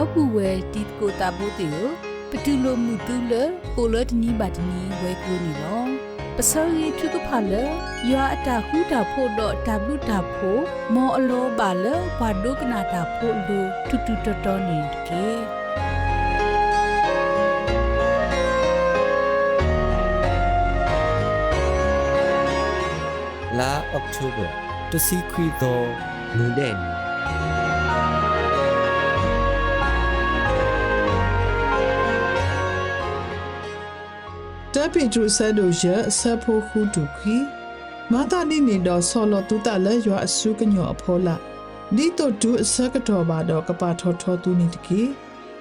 တော့ဘူးဝဲတီကိုတာဘိုတေကိုပတူလိုမှုတူလပိုလတ်နီဘတ်နီဝဲကူနီလောပစောရီထုကဖာလရွာအတာဟူတာဖို့တော့တဘလူတာဖို့မောအလောပါလဘာဒုကနာတာဖို့လူတူတူတော်တော်နေကေ La October to see Credo နူဒန်တ ပိဒရုဆဲတို့ရဆဖို့ခုတုခိမာတာနိနေတော့ဆောလတုတလဲရွာအစုကညောအဖောလာဒီတော့ဒုအစကတော်ပါတော့ကပါထောထောသူနိတကိ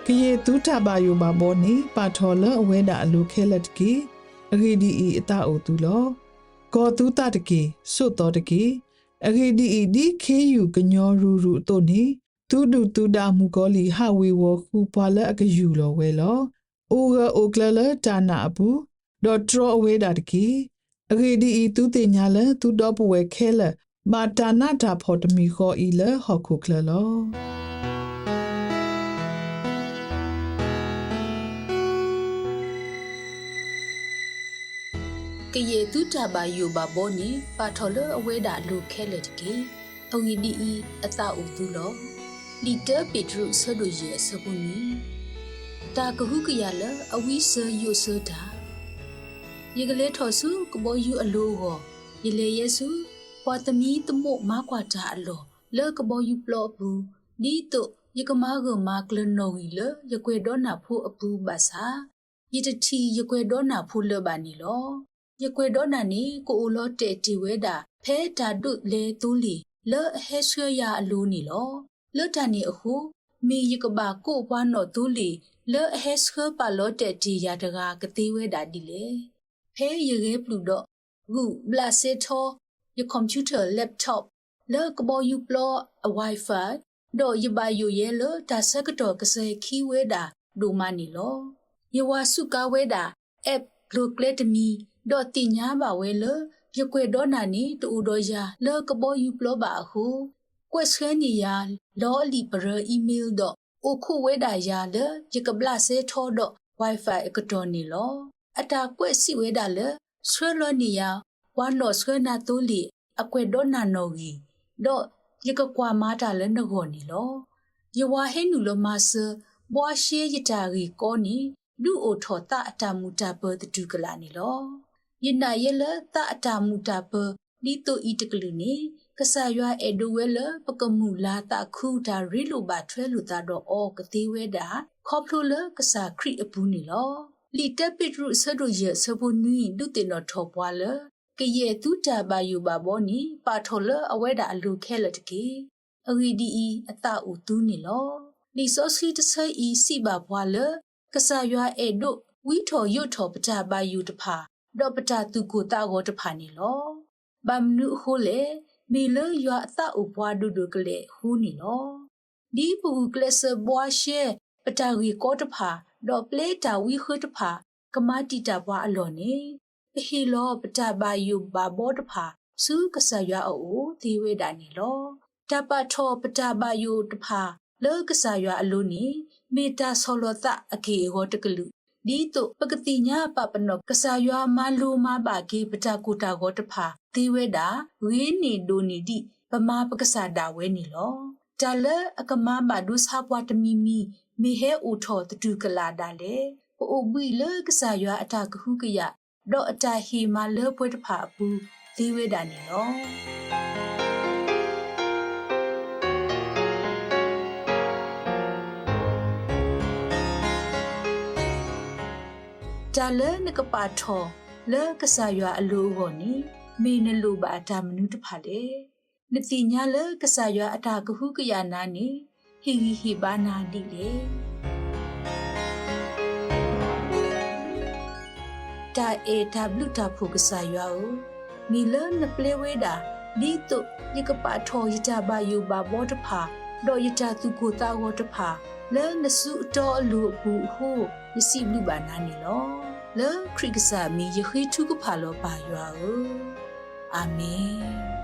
ကရေသူထပါယုပါဘောနိပါထောလအဝဲတာအလူခဲလက်တကိအဂိဒီဤအတအိုသူလောကောသူတတကိစွတ်တော်တကိအဂိဒီဤဒီခေယူကညောရူရူတို့နိသူဒုသူဒါမူကောလီဟဝေဝခုပွာလအကယူလောဝဲလောအိုဂအိုကလလတာနာဘူး ဒေါ်ထရအဝေးတာတကီအဂေဒီဤသူတင်ညာလဲသူတော့ပဝဲခဲလဲမာတာနာတာဖော်တမီခေါ်ဤလဲဟောက်ခုကလလောကရေတုတဘာယူဘာဘောနီပါထော်လအဝဲတာလူခဲလက်တကေအဝီဒီဤအတာဥသူလောလီတာပီဒရုဆဒူယေစပုနီတာကဟုကရလအဝီဆယုဆတာ ယေကလေးထော်စုကဘောယူအလိုဟောယေလေယေစုပွာတမီတမို့မကွာတာအလောလေကဘောယူပလော့ဘူးဒီတုယကမာကမာကလနိုဝီလယကွေဒေါနာဖို့အပူပါစာယတတီယကွေဒေါနာဖို့လဘာနီလောယကွေဒေါနာနီကိုအိုလောတေတီဝဲတာဖဲတာဒုလေတူလီလောဟဲဆွေရအလိုနီလောလောတန်နီအခုမီယကဘာကိုဘွားနော်တူလီလောဟဲဆွေပါလောတေတီရတကာကတိဝဲတာဒီလေ ဖဲရရဲပလူတော့ဂုဘလာစေထောယကွန်ပျူတာလပ်တော့လောကဘောယူပလောအဝိုင်ဖိုင်တော့ယဘယူရဲလောဒါစကတော့ကစဲခီဝဲတာဒိုမနီလောယဝစုကဝဲတာ app ဘလုကလက်တမီဒေါ်တင်ညာပါဝဲလပြကွေဒေါနာနီတူဒေါ်ယာလောကဘောယူပလောပါဟုကွက်ဆွဲနီယာလောလီပရအီးမေးလ်တော့အခုဝဲတာယာလယကဘလာဆေထောတော့ wifi အကတော်နီလော အတာကွက်စီဝဲတာလဆွဲလောနီယာဝါနောဆွဲနာတူလီအကွေဒေါနာနိုဂီတော့ယကကွာမာတာလနဂောနီလောယဝဟဲနူလမဆဘွာရှေယတာဂီကောနီလူအိုထော်တာအတမူတာဘဒတူကလာနီလောယနာယလတာအတမူတာဘဒီတိုဤတကလူနီကဆာရွာအေဒိုဝဲလပကမူလာတာခူတာရီလိုဘာထွဲလူတာတော့အောကတိဝဲတာခေါပလိုလကဆာခရီအပူနီလော လီတက်ပစ်ရုဆဒိုရဆဘနွီဒုတင်တော့ထော်ပွားလကရဲ့သူတာဘာယူဘာဘောနီပါထော်လအဝဲတာအလူခဲလတကေအဂီဒီအီအတအူတူးနီလောလီဆိုစီတဆာအီစီဘာဘွာလကဆာရွာအေဒိုဝီထော်ရွတ်ထော်ပတာဘာယူတဖာဒေါပတာသူကိုတာကိုတဖာနီလောဘမ်နုဟိုလေမီလရွာအတအူဘွာဒုဒုကလေဟူနီလောဒီပူကလစဘွာရှေပ တာဝီကိုတဖာဒေါပလေတာဝီခတဖာကမာတီတာဘွာအလောနေအဟီလောပတာဘာယူဘာဘောတဖာစုကဆာရွာအိုဒီဝေဒာနီလောတပထောပတာဘာယူတဖာလောကဆာရွာအလိုနီမေတာဆောလတအကေဟောတကလူဒီတုပကတိညာပပနောကဆာရွာမလိုမပါကေပတာကူတာဟောတဖာဒီဝေဒာဝေးနီဒိုနီဒီပမာပကဆာဒါဝဲနီလောတလအကမဘာဒုစာပွားတမီမီ မေဟဲအိုထောတတူကလာဒါလေအိုဘီလကဆာရွာအတာကဟုကရတော့အတာဟီမာလေပွဲတဖာပူဒီဝေဒာနီလောတာလနကပါထောလေကဆာရွာအလိုဟောနီမေနလိုပါအတာမနုတဖာလေနတိညာလေကဆာရွာအတာကဟုကရနာနီ ဟီဟီဟီဘာနာဒီလေတာအေတာဘလူတာဖုကဆာရွာကိုမီလနပလေဝေဒါဒီတုယကပါထောယတာဘာယူဘာဘောတဖာဒေါ်ယတာသူကိုတာဝတဖာလဲနစုတော်အလူဘူးဟုယစီဘလူဘာနာနီလောလဲခရိကဆာမီယခိထုကဖာလောပါရွာကိုအာမင်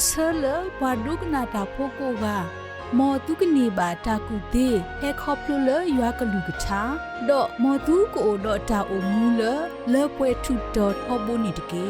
ပစလဘဝဒုကနာတာဖိုကိုကမောတုကနေပါတာကုတေဟဲခေါပလူလရွာကလူကချာဒေါ်မောတုကိုဒေါ်တာအိုမူလလေပွဲထုတော်ဟောဘုန်နီတကေ